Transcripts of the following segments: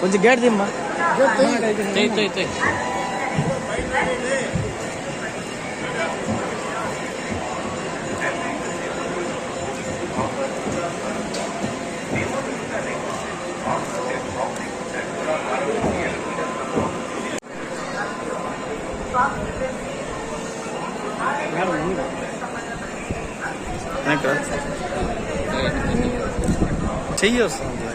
కొంచెం గేట్ దిమ్మా. చెయ్యి వస్తుంది.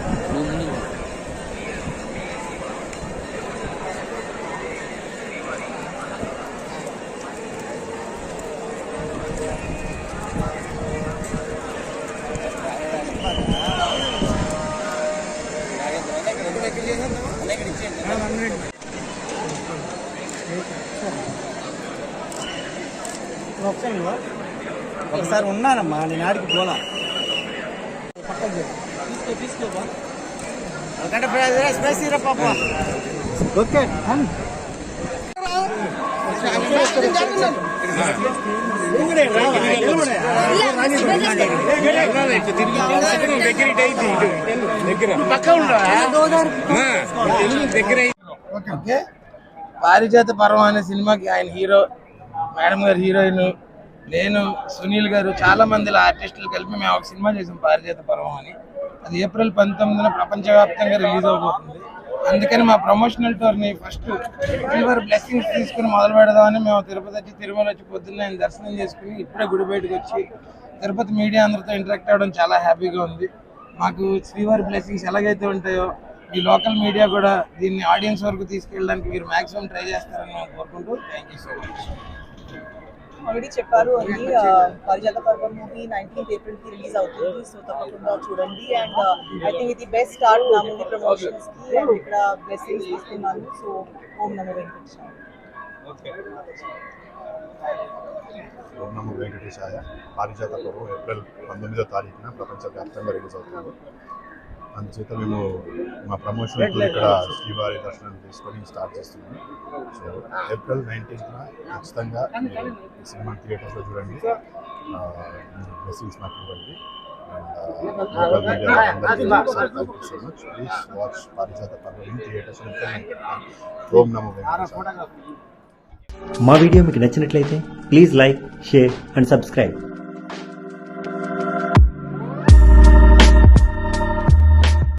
ఒకసారి ఉన్నానమ్మా నేను ఆడికి పోలా ఓకే ఓకే పారిజాత పర్వం అనే సినిమాకి ఆయన హీరో మేడం గారు హీరోయిన్ నేను సునీల్ గారు చాలా మంది ఆర్టిస్టులు కలిపి మేము ఒక సినిమా చేసాం పారిజాత పర్వం అని. అది ఏప్రిల్ పంతొమ్మిదిన ప్రపంచవ్యాప్తంగా రిలీజ్ అవబోతుంది. అందుకని మా ప్రమోషనల్ టూర్ని ఫస్ట్ సిల్వర్ బ్లెస్సింగ్స్ తీసుకుని మొదలు పెడదామని మేము తిరుపతి వచ్చి తిరుమల వచ్చి పొద్దున్న ఆయన దర్శనం చేసుకుని ఇప్పుడే గుడి బయటకు వచ్చి తిరుపతి మీడియా అందరితో ఇంటరాక్ట్ అవ్వడం చాలా హ్యాపీగా ఉంది. మాకు శ్రీవారి బ్లెస్సింగ్స్ ఎలాగైతే ఉంటాయో ఈ లోకల్ మీడియా కూడా దీన్ని ఆడియన్స్ వరకు తీసుకెళ్ళడానికి మీరు మాక్సిమం ట్రై చేస్తారని మేము కోరుకుంటూ thank you so much already చెప్పారు అది పరిజాత పర్వం మూవీ నైన్టీన్త్ ఏప్రిల్కి రిలీజ్ అవుతుంది. సో తప్పకుండా చూడండి. అండ్ ఐ థింక్ ఇది బెస్ట్ స్టార్ట్ నా మూవీ ప్రమోషన్స్కి అండ్ ఇక్కడ బ్లెస్సింగ్స్ తీసుకున్నాను సో ఓం నమో వెంకటేశ్వర ఓం నమో వెంకటేశాయ. పారిజాత పర్వం ఏప్రిల్ పంతొమ్మిదో తారీఖున ప్రపంచవ్యాప్తంగా రిలీజ్ అవుతుంది. అందుచేత మేము మా ప్రమోషన్ ఇక్కడ శ్రీవారి దర్శనం తీసుకొని స్టార్ట్ చేస్తున్నాము. సో ఏప్రిల్ నైన్టీన్త్న ఖచ్చితంగా సినిమా థియేటర్స్లో చూడండి. బ్లెస్సింగ్స్ మాకు ఇవ్వండి. లోకల్ మీడియా అందరికీ thank you so much please watch Parijata Parvam theatres ఓం నమో మా వీడియో మీకు నచ్చినట్లయితే please like share and subscribe